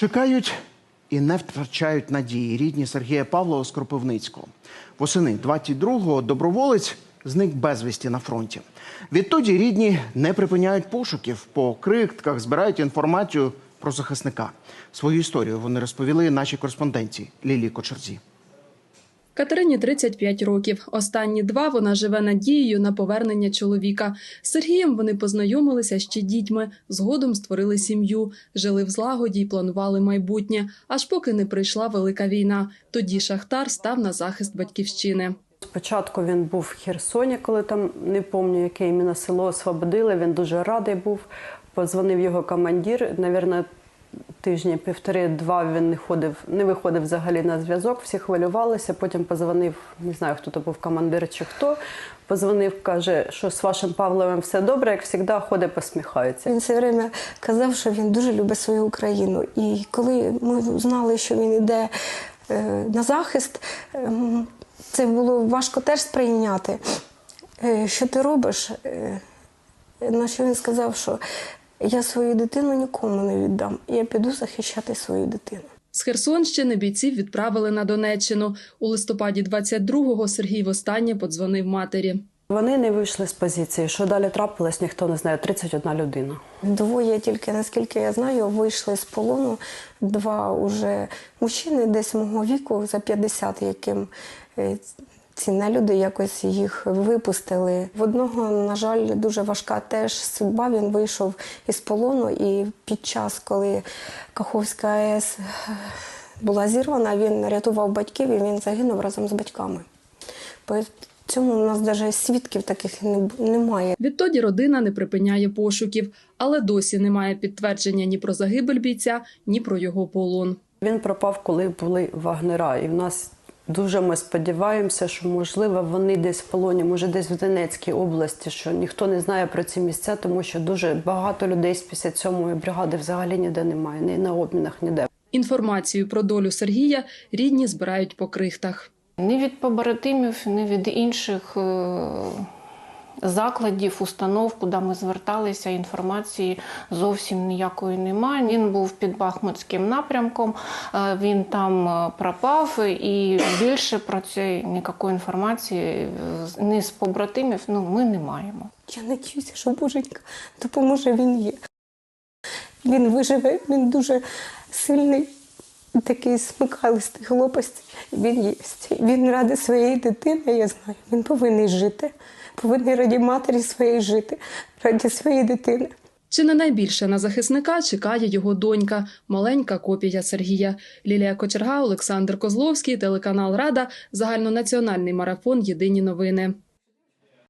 Чекають і не втрачають надії рідні Сергія Павлова з Кропивницького. Восени 22-го доброволець зник безвісті на фронті. Відтоді рідні не припиняють пошуків по криктках, збирають інформацію про захисника. Свою історію вони розповіли нашій кореспонденції Лілі Кочерзі. Катерині 35 років. Останні два вона живе надією на повернення чоловіка. З Сергієм вони познайомилися ще дітьми. Згодом створили сім'ю, жили в злагоді й планували майбутнє, аж поки не прийшла велика війна. Тоді Шахтар став на захист батьківщини. Спочатку він був в Херсоні, коли там не пам'ятаю, яке іменно село освободили. Він дуже радий був. Позвонив його командир. Навірно, тижні півтори-два він не ходив, не виходив взагалі на зв'язок. Всі хвилювалися. Потім позвонив, не знаю, хто то був командир чи хто. Позвонив, каже, що з вашим Павловим все добре, як завжди, ходить, посміхається. Він все время казав, що він дуже любить свою Україну. І коли ми знали, що він йде е, на захист, ем, це було важко теж сприйняти. Е, Що ти робиш? Е, На що він сказав, що я свою дитину нікому не віддам. Я піду захищати свою дитину. З Херсонщини бійців відправили на Донеччину. У листопаді 22-го Сергій востаннє подзвонив матері. Вони не вийшли з позиції. Що далі трапилось, ніхто не знає. 31 людина. Двоє тільки, наскільки я знаю, вийшли з полону. Два уже мужчини десь мого віку за 50, яким е, ці нелюди якось їх випустили. В одного, на жаль, дуже важка теж судьба. Він вийшов із полону, і під час, коли Каховська АЕС е, була зірвана, він рятував батьків і він загинув разом з батьками. Цьому у нас навіть свідків таких немає. Відтоді родина не припиняє пошуків, але досі немає підтвердження ні про загибель бійця, ні про його полон. Він пропав, коли були вагнера. І в нас дуже ми сподіваємося, що можливо вони десь в полоні, може десь в Донецькій області, що ніхто не знає про ці місця, тому що дуже багато людей з 57-ї бригади взагалі ніде немає, ні на обмінах, ніде. Інформацію про долю Сергія рідні збирають по крихтах. Ні від побратимів, ні від інших е, закладів, установ, куди ми зверталися, інформації зовсім ніякої немає. Він був під Бахмутським напрямком, е, він там е, пропав, і більше про це ніякої інформації е, ні з побратимів ну, ми не маємо. Я надіюся, що Боженька допоможе, він є. Він виживе, він дуже сильний, такий смикалистий хлопець. Він є. Він ради своєї дитини, я знаю. Він повинен жити. Повинен раді матері своєї жити, раді своєї дитини. Чи не найбільше на захисника чекає його донька, маленька копія Сергія. Лілія Кочерга, Олександр Козловський, телеканал Рада, загальнонаціональний марафон Єдині новини.